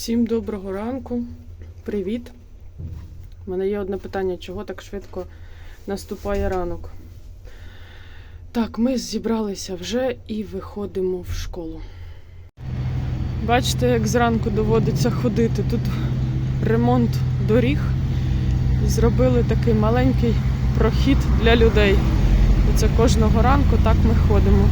Всім доброго ранку. Привіт. У мене є одне питання, чого так швидко наступає ранок. Так, ми зібралися вже і виходимо в школу. Бачите, як зранку доводиться ходити. Тут ремонт доріг. Зробили такий маленький прохід для людей. І це кожного ранку так ми ходимо.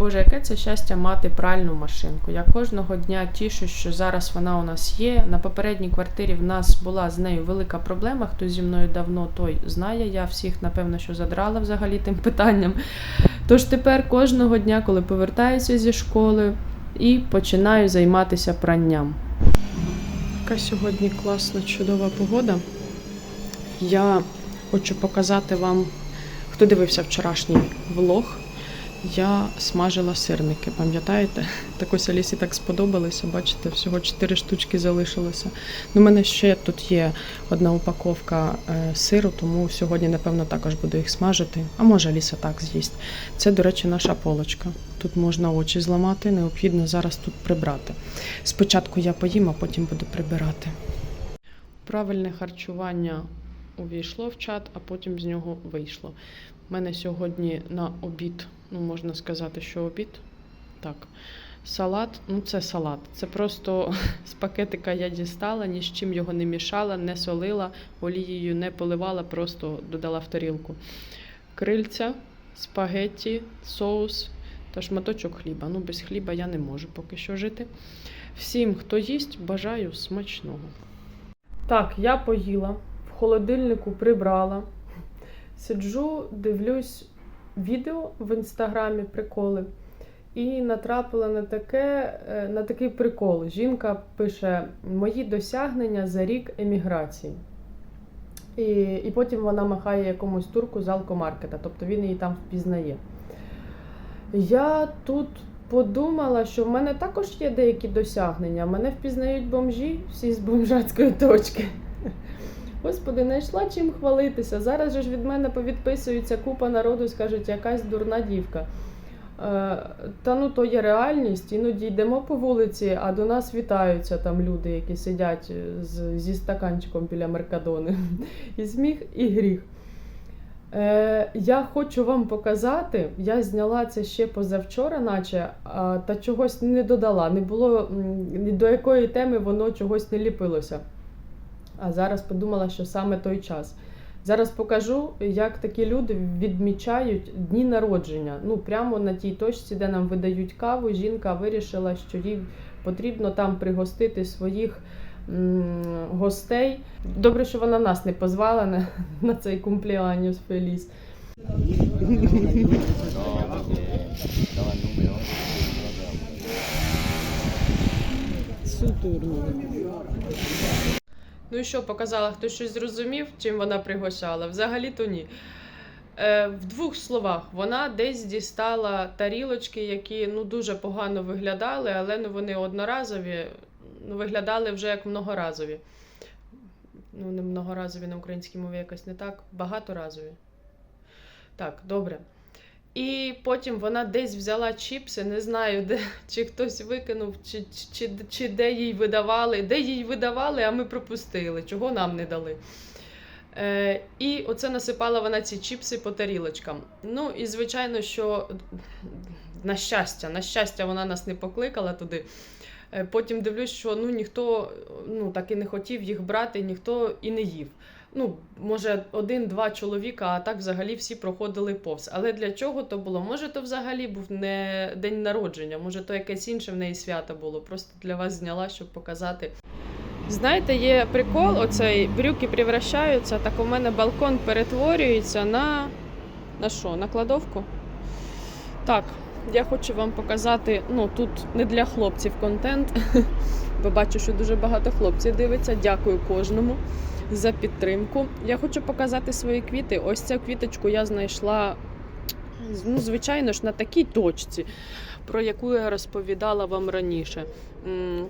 Боже, яке це щастя мати пральну машинку. Я кожного дня тішусь, що зараз вона у нас є. На попередній квартирі в нас була з нею велика проблема. Хто зі мною давно, той знає. Я всіх, напевно, що задрала взагалі тим питанням. Тож тепер кожного дня, коли повертаюся зі школи, і починаю займатися пранням. Яка сьогодні класна, чудова погода. Я хочу показати вам, хто дивився вчорашній влог. Я смажила сирники, пам'ятаєте? Так ось Алісі так сподобалося. Бачите, всього 4 штучки залишилося. У мене ще тут є одна упаковка е, сиру, тому сьогодні, напевно, також буду їх смажити. А може Аліса так з'їсть. Це, до речі, наша полочка. Тут можна очі зламати, необхідно зараз тут прибрати. Спочатку я поїм, а потім буду прибирати. Правильне харчування увійшло в чат, а потім з нього вийшло. У мене сьогодні на обід, ну можна сказати, що обід. Так. Салат, ну це салат. Це просто з пакетика я дістала, ні з чим його не мішала, не солила, олією не поливала, просто додала в тарілку. Крильця, спагетті, соус та шматочок хліба. Ну, без хліба я не можу поки що жити. Всім, хто їсть, бажаю смачного. Так, я поїла, в холодильнику прибрала. Сиджу, дивлюсь відео в інстаграмі, приколи. І натрапила на таке, е, на такий прикол. Жінка пише Мої досягнення за рік еміграції. І, і потім вона махає якомусь турку з алкомаркета, тобто він її там впізнає. Я тут подумала, що в мене також є деякі досягнення. Мене впізнають бомжі, всі з бомжацької точки. Господи, знайшла чим хвалитися. Зараз же ж від мене повідписується купа народу, скажуть, якась дурна дівка. Е, Та ну то є реальність. Іноді йдемо по вулиці, а до нас вітаються там люди, які сидять з, зі стаканчиком біля Меркадони. І сміх, і гріх. Е, я хочу вам показати, я зняла це ще позавчора, наче, а, та чогось не додала. Не було ні до якої теми воно чогось не ліпилося. А зараз подумала, що саме той час. Зараз покажу, як такі люди відмічають дні народження. Ну, прямо на тій точці, де нам видають каву, жінка вирішила, що їй потрібно там пригостити своїх гостей. Добре, що вона нас не позвала на, на цей кумпліаніус Феліс. Сутурно. Ну і що, показала, хтось щось зрозумів, чим вона пригощала? Взагалі-то ні. Е, в двох словах, вона десь дістала тарілочки, які ну, дуже погано виглядали, але ну, вони одноразові, ну, виглядали вже як многоразові. Ну, не многоразові на українській мові якось не так, багаторазові. Так, добре. І потім вона десь взяла чіпси, не знаю, де, чи хтось викинув, чи, чи, чи де їй видавали, де їй видавали, а ми пропустили, чого нам не дали. Е, і оце насипала вона ці чіпси по тарілочкам. Ну і звичайно, що на щастя, на щастя, вона нас не покликала туди. Е, Потім дивлюсь, що ну, ніхто ну, так і не хотів їх брати, ніхто і не їв. Ну, може, один-два чоловіка, а так взагалі всі проходили повз. Але для чого то було? Може, то взагалі був не день народження, може, то якесь інше в неї свято було. Просто для вас зняла, щоб показати. Знаєте, є прикол, оцей брюки превращаються, так у мене балкон перетворюється на. На що? На кладовку? Так, я хочу вам показати, ну тут не для хлопців контент, бо бачу, що дуже багато хлопців дивиться. Дякую кожному за підтримку. Я хочу показати свої квіти. Ось цю квіточку я знайшла, ну, звичайно ж, на такій точці, про яку я розповідала вам раніше.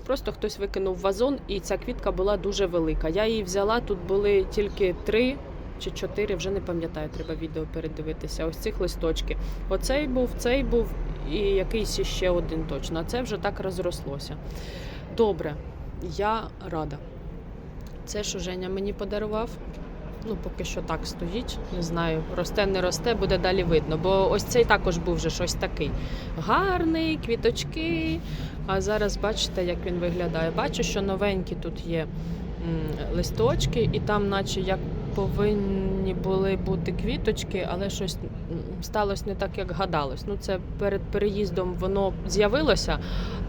Просто хтось викинув вазон, і ця квітка була дуже велика. Я її взяла, тут були тільки три. Чи чотири, вже не пам'ятаю, треба відео передивитися. Ось цих листочки. Оцей був, цей був і якийсь ще один точно. А це вже так розрослося. Добре. я рада. Це, що Женя мені подарував, ну поки що так стоїть. Не знаю, росте, не росте, буде далі видно. Бо ось цей також був вже щось такий. Гарний, квіточки. А зараз бачите, як він виглядає. Бачу, що новенькі тут є листочки, і там, наче як повинні були бути квіточки, але щось сталося не так, як гадалось. Ну, це перед переїздом воно з'явилося,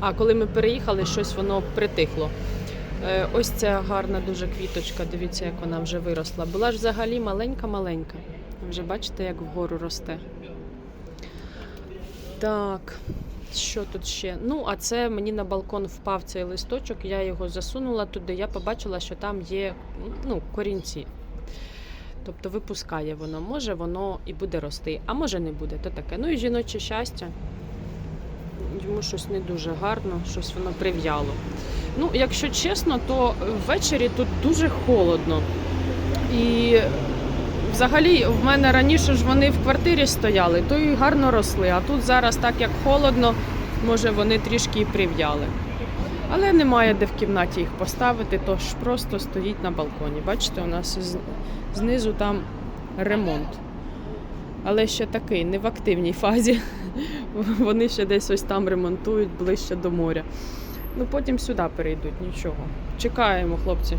а коли ми переїхали, щось воно притихло. Е, Ось ця гарна дуже квіточка. Дивіться, як вона вже виросла. Була ж взагалі маленька-маленька. Вже бачите, як вгору росте. Так, що тут ще? Ну, а це мені на балкон впав цей листочок, я його засунула туди, я побачила, що там є ну, корінці. Тобто випускає воно. Може, воно і буде рости, а може не буде. То таке. Ну і жіноче щастя. Йому щось не дуже гарно, щось воно прив'яло. Ну, якщо чесно, то ввечері тут дуже холодно. І взагалі в мене раніше ж вони в квартирі стояли, то і гарно росли. А тут зараз, так як холодно, може вони трішки і прив'яли. Але немає де в кімнаті їх поставити, тож просто стоїть на балконі. Бачите, у нас знизу там ремонт. Але ще такий, не в активній фазі. Вони ще десь ось там ремонтують ближче до моря. Ну потім сюди перейдуть, нічого. Чекаємо, хлопці.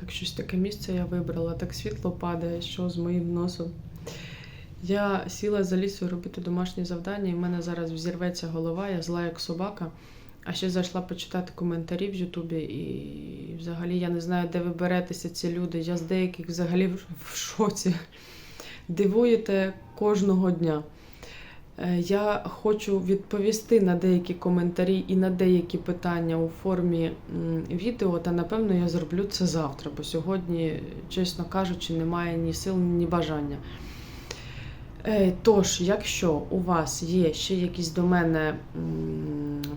Так, щось таке місце я вибрала. Так світло падає, що з моїм носом. Я сіла за лісою робити домашні завдання, і в мене зараз взірветься голова, я зла як собака. А ще зайшла почитати коментарі в Ютубі, і взагалі я не знаю, де ви беретеся ці люди. Я з деяких взагалі в- шоці. Дивуєте кожного дня. Е, Я хочу відповісти на деякі коментарі і на деякі питання у формі відео, та напевно я зроблю це завтра, бо сьогодні, чесно кажучи, немає ні сил, ні бажання. Е, Тож, якщо у вас є ще якісь до мене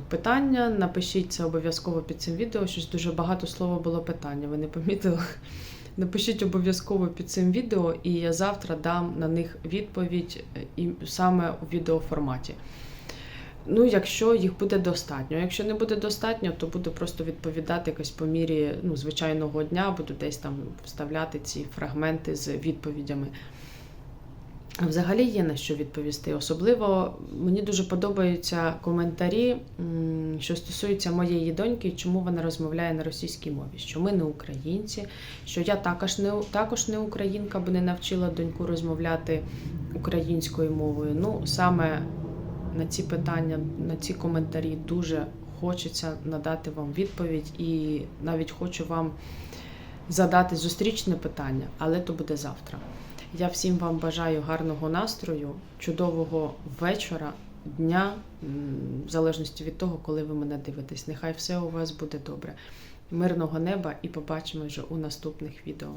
питання, напишіть це обов'язково під цим відео. Щось дуже багато слова було питання. Ви не помітили? Напишіть обов'язково під цим відео, і я завтра дам на них відповідь е, і саме у відеоформаті. Ну, якщо їх буде достатньо. Якщо не буде достатньо, то буду просто відповідати якось по мірі ну, звичайного дня, буду десь там вставляти ці фрагменти з відповідями. Взагалі є на що відповісти. Особливо мені дуже подобаються коментарі, що стосуються моєї доньки, чому вона розмовляє на російській мові, що ми не українці, що я також не, також не українка, бо не навчила доньку розмовляти українською мовою. Ну, саме на ці питання, на ці коментарі дуже хочеться надати вам відповідь, і навіть хочу вам задати зустрічне питання, але то буде завтра. Я всім вам бажаю гарного настрою, чудового вечора, дня, в залежності від того, коли ви мене дивитесь. Нехай все у вас буде добре. Мирного неба і побачимо вже у наступних відео.